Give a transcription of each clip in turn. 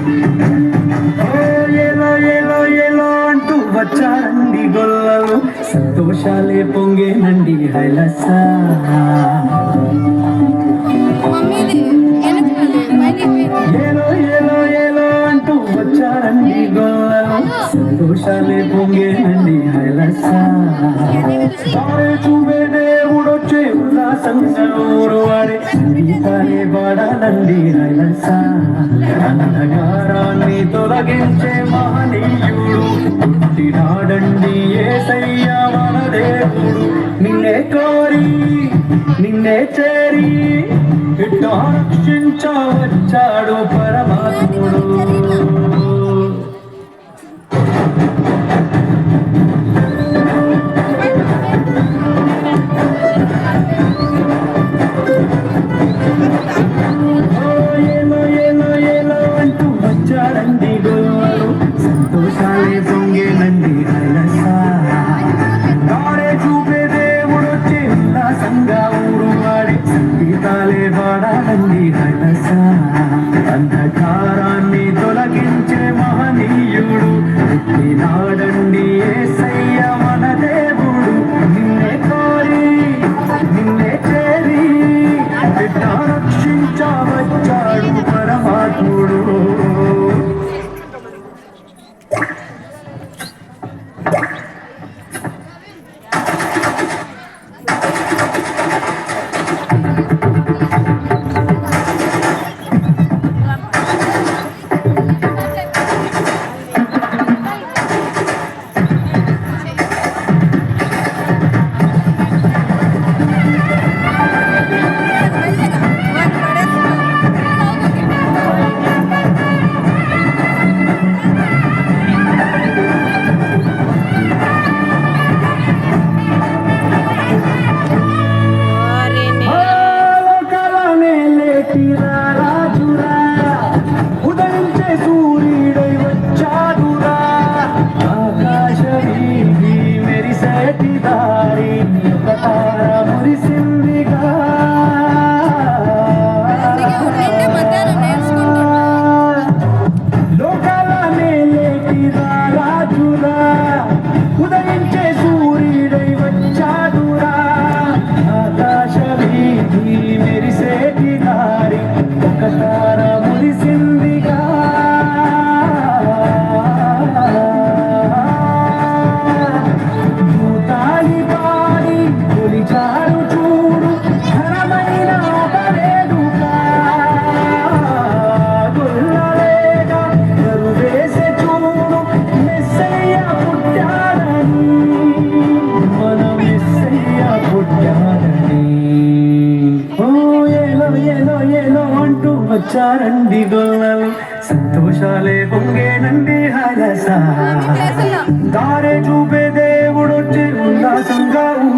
ఓ ఏలో ఏలో ఏలో అంటూ వచ్చారండి గొల్లలు సంతోషాలే పొంగేనండి హైలస మమ్మీది వెనకాలే పైన ఏలో ఏలో ఏలో అంటూ వచ్చారండి గొల్లలు సంతోషాలే పొంగేనండి హైలస తారే చూపే దేవుడొచ్చే ఉల్లాసంగా ఊరు వాడే సంగీతాలే పాడాలండి తొలగించే మహనీయుడు. పుట్టినాడండి ఏసయ్య మన దేవుడు నిన్నే కోరి నిన్నే చేరి ఇట్టా రక్షించవచ్చాడు పరమాత్ముడు. సంగీతాలే పాడాలండి హైలస Lord. ఏలో అంటూ వచ్చారండి గొల్లలు సంతోషాలే పొంగేనండి హరస. దారే చూపే దేవుడు వచ్చి ఉల్లాసంగా ఊరువాడే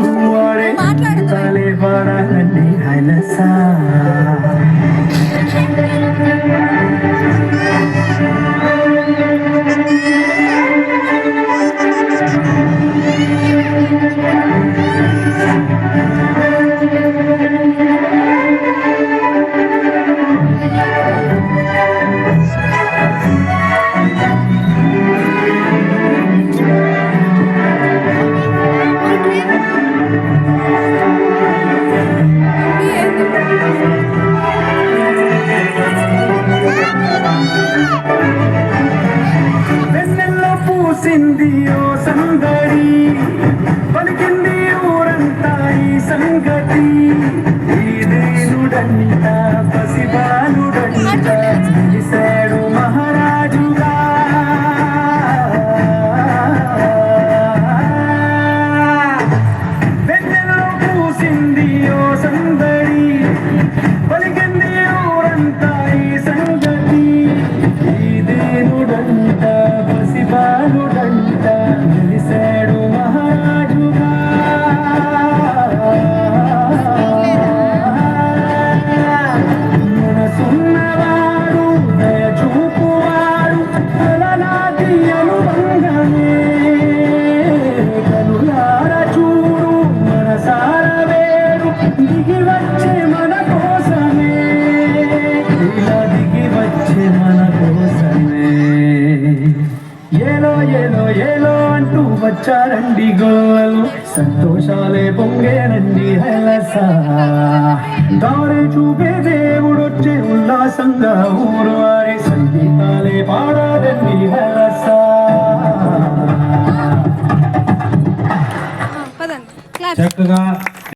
వెన్నెల్లో ఓ సందడి పలికింది ఊరంతా ఈ సంగతి. ఈదేనుడంట పసిబాలుడంట తెలిసాడు మహారాజుగా. వెన్నెల్లో పూసింది దిగి వచ్చే మన కోసమే. ఇలా దిగి వచ్చే మన కోసమే. ఏలో ఏలో అంటూ వచ్చారండి గోవలు సంతోషాలే పొంగేనండి హలస. దారి చూపే దేవుడొచ్చే ఉల్లాసంగా ఊరు వారి సంగీతాలే పాడారండి హలస. పదండి. క్లాస్. చక్కగా